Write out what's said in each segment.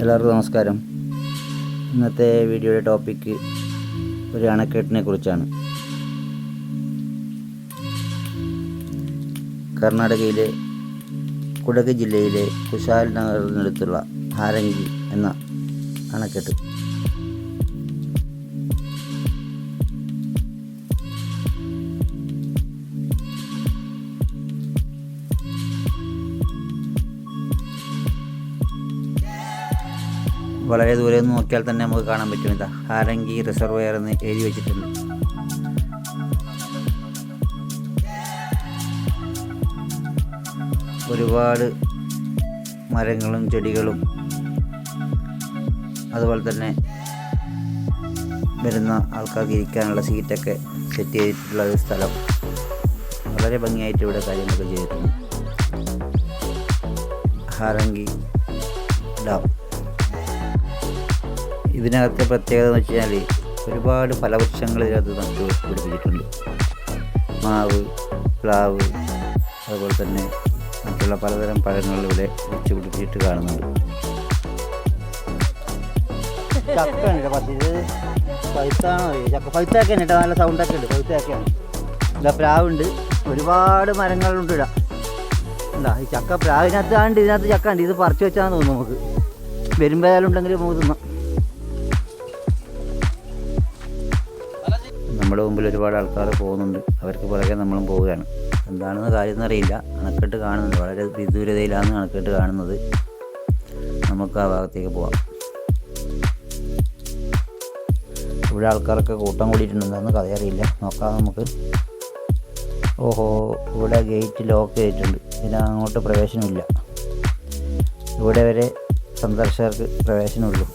എല്ലാവർക്കും നമസ്കാരം. ഇന്നത്തെ വീഡിയോയുടെ ടോപ്പിക്ക് ഒരു അണക്കെട്ടിനെ കുറിച്ചാണ്. കർണാടകയിലെ കുടക് ജില്ലയിലെ കുശാൽ നഗറിനടുത്തുള്ള ഹാരങ്കി എന്ന അണക്കെട്ട്. വളരെ ദൂരെ നിന്ന് നോക്കിയാൽ തന്നെ നമുക്ക് കാണാൻ പറ്റും. ഇതാ ഹാരങ്കി റിസർവയർ എന്ന് എഴുതി വെച്ചിട്ടുണ്ട്. ഒരുപാട് മരങ്ങളും ചെടികളും അതുപോലെ തന്നെ വരുന്ന ആൾക്കാർക്ക് ഇരിക്കാനുള്ള സീറ്റൊക്കെ സെറ്റ് ചെയ്തിട്ടുള്ള ഒരു സ്ഥലം. വളരെ ഭംഗിയായിട്ട് ഇവിടെ കാര്യങ്ങളൊക്കെ ചെയ്തിട്ടുണ്ട്. ഹാരംഗി ഡാം. ഇതിനകത്തെ പ്രത്യേകത എന്ന് വെച്ച് കഴിഞ്ഞാൽ ഒരുപാട് ഫലവൃക്ഷങ്ങൾ ഇതിനകത്ത് നമുക്ക് പിടിപ്പിച്ചിട്ടുണ്ട്. മാവ് പ്ലാവ് അതുപോലെ തന്നെ മറ്റുള്ള പലതരം പഴങ്ങൾ ഇവിടെ വെച്ച് പിടിപ്പിച്ചിട്ട് കാണുന്നുണ്ട്. ചക്ക ഉണ്ട് പത്ത് ഇത് ഉണ്ട് പഴുത്തൊക്കെയാണ് ഇതാ പ്ലാവുണ്ട്. ഒരുപാട് മരങ്ങളുണ്ട് ഇടാ എന്താ ഈ ചക്ക പ്രാവിനകത്ത് ആണ്ട് ഇതിനകത്ത് ചക്ക ഉണ്ട്. ഇത് പറിച്ചു വെച്ചാന്ന് തോന്നുന്നു നമുക്ക്. നമുക്ക് തിന്നാം. നമ്മുടെ മുമ്പിൽ ഒരുപാട് ആൾക്കാർ പോകുന്നുണ്ട്. അവർക്ക് പുറകെ നമ്മളും പോവുകയാണ്. എന്താണെന്ന് കാര്യം അറിയില്ല. അണക്കെട്ട് കാണുന്നുണ്ട്. വളരെ വിദൂരതയിലാണ് അണക്കെട്ട് കാണുന്നത്. നമുക്ക് ആ ഭാഗത്തേക്ക് പോവാം. ഇവിടെ ആൾക്കാരൊക്കെ കൂട്ടം കൂടിയിട്ടുണ്ടെന്ന് കഥ അറിയില്ല. നോക്കാം നമുക്ക്. ഓഹോ ഇവിടെ ഗേറ്റ് ലോക്ക് ചെയ്തിട്ടുണ്ട്. ഇതിന് അങ്ങോട്ട് പ്രവേശനമില്ല. ഇവിടെ വരെ സന്ദർശകർക്ക് പ്രവേശനമുള്ളൂ.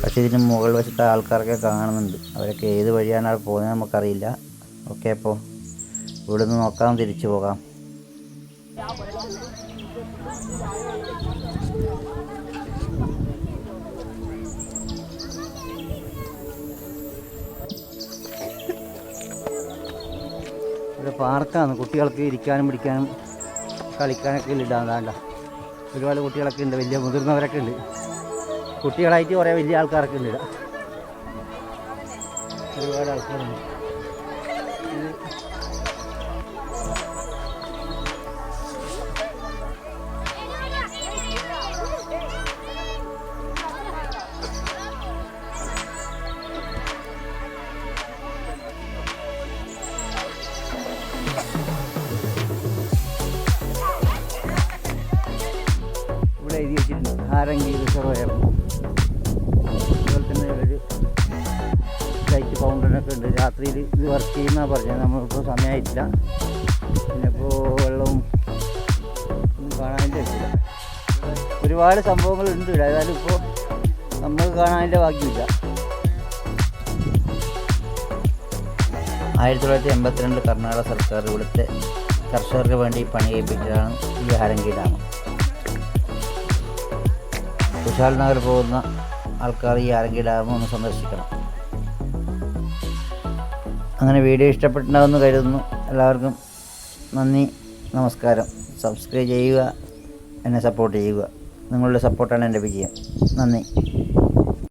പക്ഷേ ഇതിന് മുകൾ വശത്തെ ആൾക്കാരൊക്കെ കാണുന്നുണ്ട്. അവരൊക്കെ ഏത് വഴിയാണ് അവിടെ പോകുന്നത് നമുക്കറിയില്ല. ഓക്കെ അപ്പോൾ ഇവിടുന്ന് നോക്കാം തിരിച്ചു പോകാം. ഇവിടെ പാർക്കാണ്. കുട്ടികൾക്ക് ഇരിക്കാനും പിടിക്കാനും കളിക്കാനൊക്കെ ഇല്ല ഇടാൻ വേണ്ട ഒരുപാട് കുട്ടികളൊക്കെ ഉണ്ട്. വലിയ മുതിർന്നവരൊക്കെ ഉണ്ട്. കുട്ടികളായിട്ട് കുറേ വലിയ ആൾക്കാരൊക്കെ ഉണ്ട്. ഒരുപാട് ആൾക്കാരുണ്ട്. എഴുതി വെച്ചിട്ടുണ്ട് ഹാരംഗി റിസർവയർ അതുപോലെ തന്നെ ഒരു ലൈറ്റ് ഫൗണ്ടനൊക്കെ ഉണ്ട്. രാത്രിയിൽ ഇത് വർക്ക് ചെയ്യുന്നതാണ് പറഞ്ഞത്. നമ്മളിപ്പോൾ സമയമായിട്ടില്ല പിന്നെ ഇപ്പോൾ വെള്ളവും ഒന്നും കാണാനില്ല ഇല്ല. ഒരുപാട് സംഭവങ്ങളുണ്ട്. ഇവിടെ ഏതായാലും ഇപ്പോൾ നമുക്ക് കാണാനില്ല ഭാഗ്യമില്ല. ആയിരത്തി തൊള്ളായിരത്തി എൺപത്തിരണ്ട് കർണാടക സർക്കാർ ഇവിടുത്തെ കർഷകർക്ക് വേണ്ടി പണി കഴിപ്പിച്ചതാണ് ഈ ഹരങ്കി ഡാം കുശാൽ നഗർ പോകുന്ന ആൾക്കാർ ഈ ആരങ്കി ഡാം ഒന്ന് സന്ദർശിക്കണം. അങ്ങനെ വീഡിയോ ഇഷ്ടപ്പെട്ടിട്ടുണ്ടാവുമെന്ന് കരുതുന്നു. എല്ലാവർക്കും നന്ദി നമസ്കാരം. സബ്സ്ക്രൈബ് ചെയ്യുക എന്നെ സപ്പോർട്ട് ചെയ്യുക. നിങ്ങളുടെ സപ്പോർട്ടാണ് എന്റെ വിജയം നന്ദി.